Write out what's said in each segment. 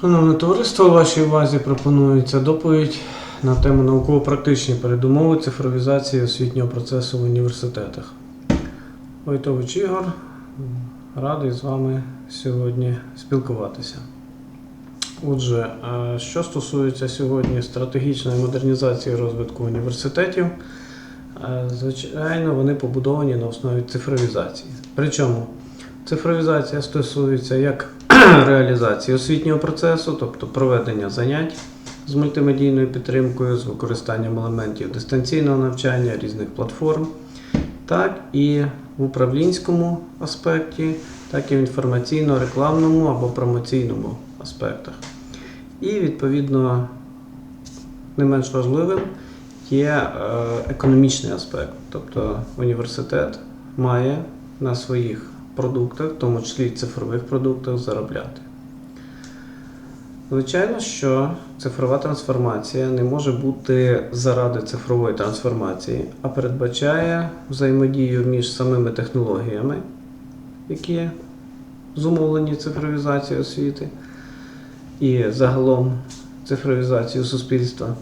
Шановне товариство, вашій увазі пропонується доповідь на тему науково-практичні передумови цифровізації освітнього процесу в університетах. Войтович Ігор, радий з вами сьогодні спілкуватися. Отже, що стосується сьогодні стратегічної модернізації розвитку університетів, звичайно, вони побудовані на основі цифровізації. Причому цифровізація стосується як реалізації освітнього процесу, тобто проведення занять з мультимедійною підтримкою, з використанням елементів дистанційного навчання, різних платформ, так і в управлінському аспекті, так і в інформаційно-рекламному або промоційному аспектах. І відповідно не менш важливим є е, економічний аспект. Тобто університет має на своїх продуктах, в тому числі цифрових продуктах, заробляти. Звичайно, що цифрова трансформація не може бути заради цифрової трансформації, а передбачає взаємодію між самими технологіями, які зумовлені цифровізацією освіти, і загалом цифровізацією суспільства,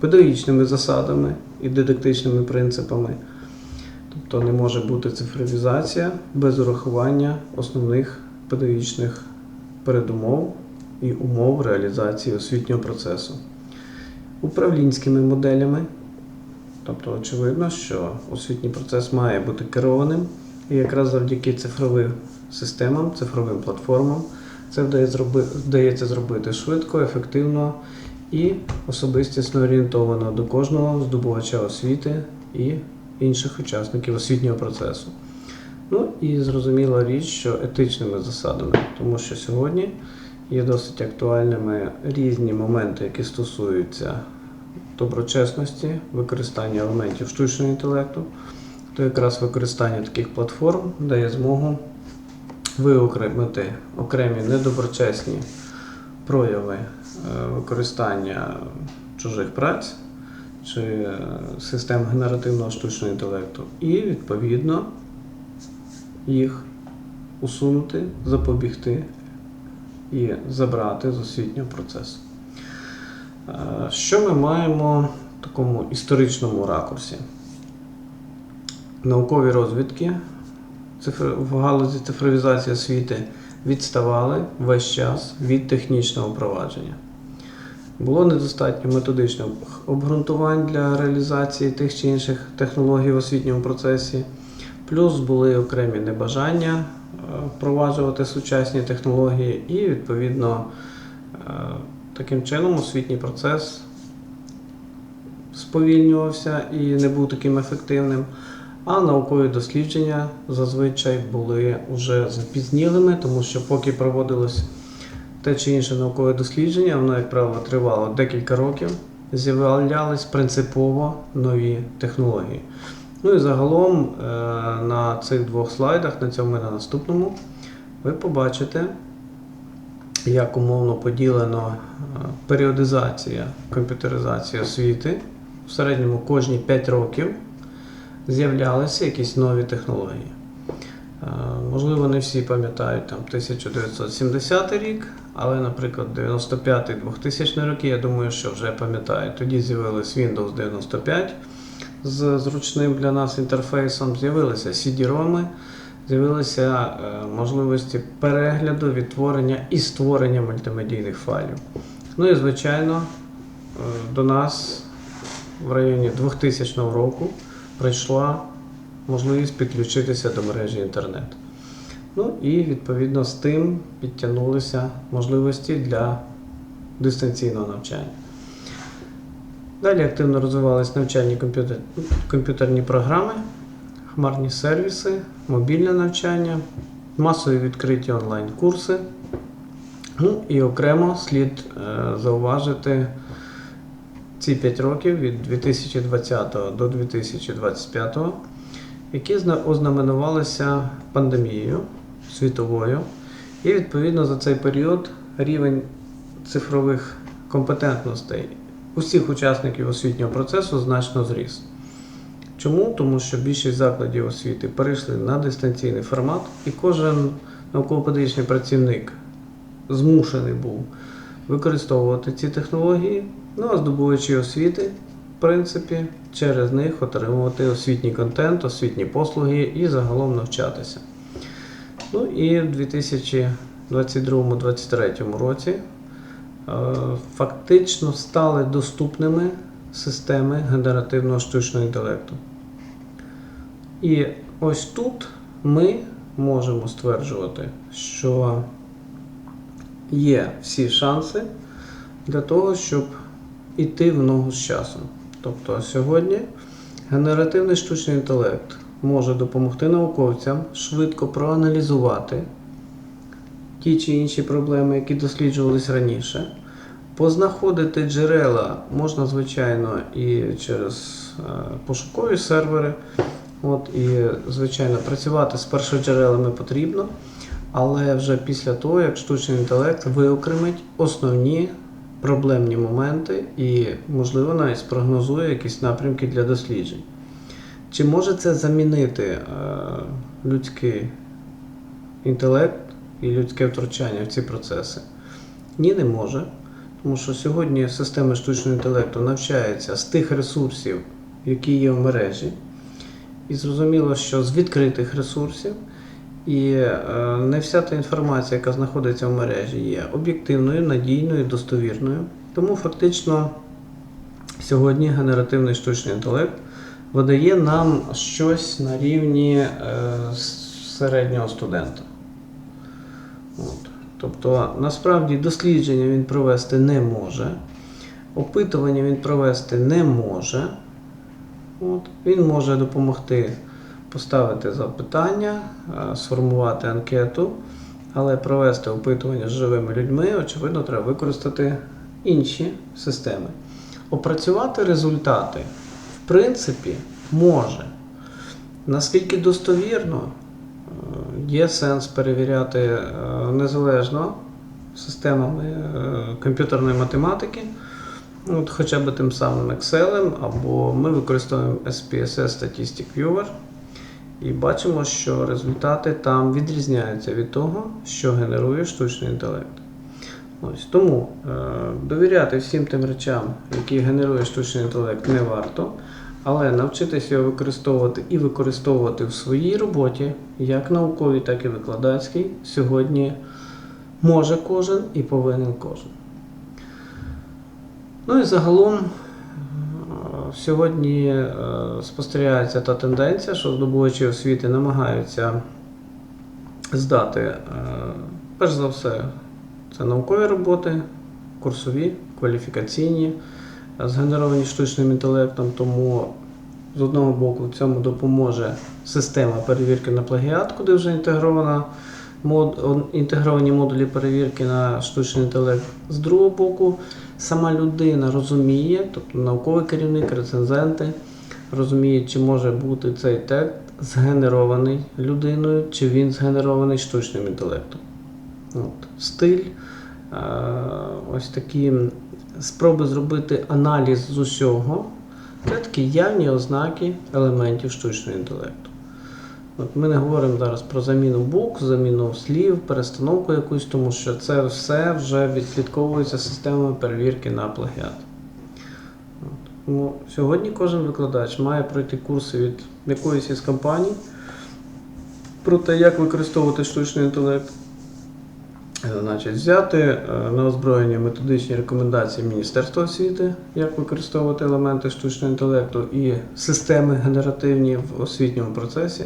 педагогічними засадами і дидактичними принципами. Тобто не може бути цифровізація без урахування основних педагогічних передумов і умов реалізації освітнього процесу. Управлінськими моделями, тобто очевидно, що освітній процес має бути керованим, і якраз завдяки цифровим системам, цифровим платформам це вдається зробити швидко, ефективно і особистісно орієнтовано до кожного здобувача освіти і інших учасників освітнього процесу. Ну і зрозуміла річ, що етичними засадами, тому що сьогодні є досить актуальними різні моменти, які стосуються доброчесності, використання елементів штучного інтелекту, то якраз використання таких платформ дає змогу виокремити окремі недоброчесні прояви е, використання чужих праць чи е, систем генеративного штучного інтелекту, і відповідно їх усунути, запобігти і забрати з освітнього процесу. Е, Що ми маємо в такому історичному ракурсі? Наукові розвідки в галузі цифровізації освіти відставали весь час від технічного впровадження. Було недостатньо методичних обґрунтувань для реалізації тих чи інших технологій в освітньому процесі, плюс були окремі небажання е, впроваджувати сучасні технології, і, відповідно, е, таким чином освітній процес сповільнювався і не був таким ефективним. А наукові дослідження зазвичай були вже запізнілими, тому що поки проводилось те чи інше наукове дослідження, воно, як правило, тривало декілька років, з'являлись принципово нові технології. Ну і загалом е, на цих двох слайдах, на цьому і на наступному, ви побачите, як умовно поділено е, періодизація комп'ютеризації освіти. В середньому кожні 5 років з'являлися якісь нові технології. Е, Можливо, не всі пам'ятають там 1970 рік, але, наприклад, 95-2000 роки, я думаю, що вже пам'ятають. Тоді з'явилось Windows 95 з зручним для нас інтерфейсом, з'явилися CD-ROM, з'явилися е, можливості перегляду, відтворення і створення мультимедійних файлів. Ну і, звичайно, е, до нас в районі 2000 року прийшла можливість підключитися до мережі інтернет. Ну і відповідно з тим підтягнулися можливості для дистанційного навчання. Далі активно розвивалися навчальні комп'ютер- комп'ютерні програми, хмарні сервіси, мобільне навчання, масові відкриті онлайн-курси. Ну і окремо слід е, зауважити ці 5 років від 2020 до 2025, які ознаменувалися пандемією світовою. І відповідно за цей період рівень цифрових компетентностей усіх учасників освітнього процесу значно зріс. Чому? Тому що більшість закладів освіти перейшли на дистанційний формат, і кожен науково-педагогічний працівник змушений був використовувати ці технології, ну а здобувачі освіти, в принципі, через них отримувати освітній контент, освітні послуги і загалом навчатися. Ну і в 2022-2023 році е, фактично стали доступними системи генеративного штучного інтелекту. І ось тут ми можемо стверджувати, що є всі шанси для того, щоб іти в ногу з часом. Тобто сьогодні генеративний штучний інтелект може допомогти науковцям швидко проаналізувати ті чи інші проблеми, які досліджувались раніше. Познаходити джерела можна, звичайно, і через е, пошукові сервери. От, і, звичайно, працювати з першоджерелами потрібно, але вже після того, як штучний інтелект виокремить основні проблемні моменти і, можливо, навіть спрогнозує якісь напрямки для досліджень. Чи може це замінити е, людський інтелект і людське втручання в ці процеси? Ні, не може. Тому що сьогодні системи штучного інтелекту навчаються з тих ресурсів, які є в мережі. І зрозуміло, що з відкритих ресурсів, і е, не вся та інформація, яка знаходиться в мережі, є об'єктивною, надійною, достовірною. Тому фактично сьогодні генеративний штучний інтелект видає нам щось на рівні е, середнього студента. От. Тобто, насправді дослідження він провести не може, опитування він провести не може. От. Він може допомогти поставити запитання, е, сформувати анкету, але провести опитування з живими людьми, очевидно, треба використати інші системи. Опрацювати результати, в принципі, може. Наскільки достовірно, е, є сенс перевіряти е, незалежно системами е, комп'ютерної математики. От Хоча б тим самим Excel, або ми використовуємо SPSS Statistic Viewer і бачимо, що результати там відрізняються від того, що генерує штучний інтелект. Ось Тому е, довіряти всім тим речам, які генерує штучний інтелект, не варто, але навчитися його використовувати і використовувати в своїй роботі, як науковій, так і викладацькій, сьогодні може кожен і повинен кожен. Ну і загалом е, сьогодні е, спостерігається та тенденція, що здобувачі освіти намагаються здати, е, перш за все, це наукові роботи, курсові, кваліфікаційні, згенеровані штучним інтелектом, тому з одного боку цьому допоможе система перевірки на плагіат, куди вже інтегрована інтегровані модулі перевірки на штучний інтелект. З другого боку, сама людина розуміє, тобто науковий керівник, рецензенти розуміють, чи може бути цей текст згенерований людиною, чи він згенерований штучним інтелектом. От. Стиль, е, ось такі спроби зробити аналіз з усього. Це такі явні ознаки елементів штучного інтелекту. От Ми не говоримо зараз про заміну букв, заміну слів, перестановку якусь, тому що це все вже відслідковується системою перевірки на плагіат. Тому сьогодні кожен викладач має пройти курси від якоїсь із компаній про те, як використовувати штучний інтелект. Е, Значить, взяти е, на озброєння методичні рекомендації Міністерства освіти, як використовувати елементи штучного інтелекту і системи генеративні в освітньому процесі,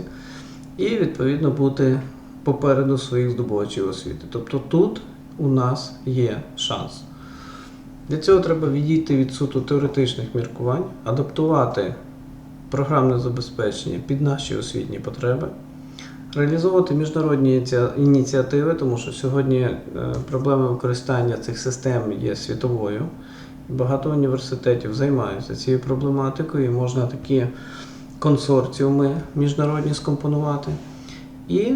і відповідно бути попереду своїх здобувачів освіти. Тобто тут у нас є шанс. Для цього треба відійти від суто теоретичних міркувань, адаптувати програмне забезпечення під наші освітні потреби. Реалізовувати міжнародні ініціативи, тому що сьогодні е, проблема використання цих систем є світовою. Багато університетів займаються цією проблематикою, і можна такі консорціуми міжнародні скомпонувати. І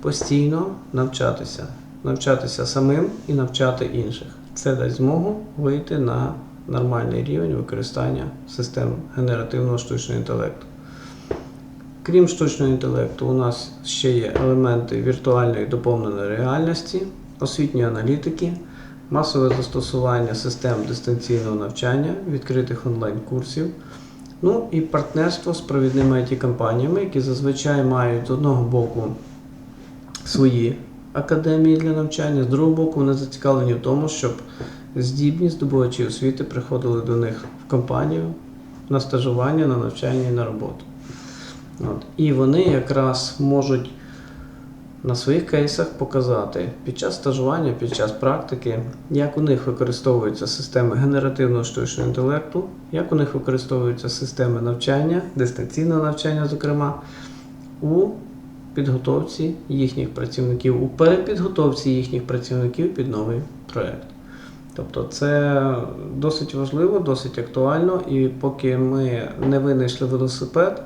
постійно навчатися. Навчатися самим і навчати інших. Це дасть змогу вийти на нормальний рівень використання систем генеративного штучного інтелекту. Крім штучного інтелекту, у нас ще є елементи віртуальної доповненої реальності, освітньої аналітики, масове застосування систем дистанційного навчання, відкритих онлайн-курсів, ну і партнерство з провідними IT-компаніями, які зазвичай мають з одного боку свої академії для навчання, з другого боку, вони зацікавлені в тому, щоб здібні здобувачі освіти приходили до них в компанію на стажування, на навчання і на роботу. От. І вони якраз можуть на своїх кейсах показати під час стажування, під час практики, як у них використовуються системи генеративного штучного інтелекту, як у них використовуються системи навчання, дистанційного навчання, зокрема, у підготовці їхніх працівників, у перепідготовці їхніх працівників під новий проект. Тобто це досить важливо, досить актуально, і поки ми не винайшли велосипед,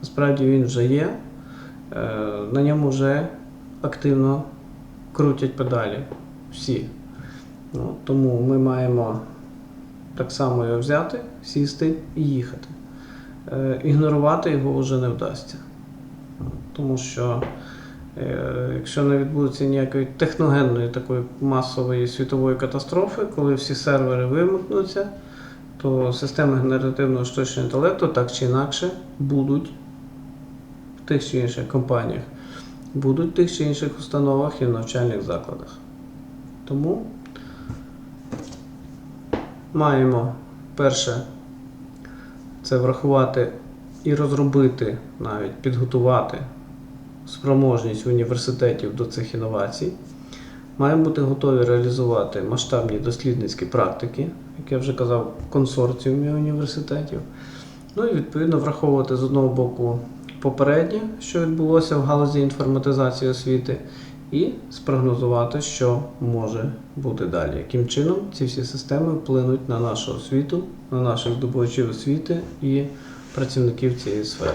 насправді він вже є, е, на ньому вже активно крутять педалі всі. Ну, тому ми маємо так само його взяти, сісти і їхати. Е, Ігнорувати його вже не вдасться. Тому що е, якщо не відбудеться ніякої техногенної такої масової світової катастрофи, коли всі сервери вимкнуться, то системи генеративного штучного інтелекту так чи інакше будуть тих чи інших компаніях, будуть в тих чи інших установах і в навчальних закладах. Тому маємо перше це врахувати і розробити, навіть підготувати спроможність університетів до цих інновацій. Маємо бути готові реалізувати масштабні дослідницькі практики, як я вже казав, консорціумі університетів. Ну і відповідно враховувати з одного боку попереднє, що відбулося в галузі інформатизації освіти, і спрогнозувати, що може бути далі. Яким чином ці всі системи вплинуть на нашу освіту, на наших здобувачів освіти і працівників цієї сфери.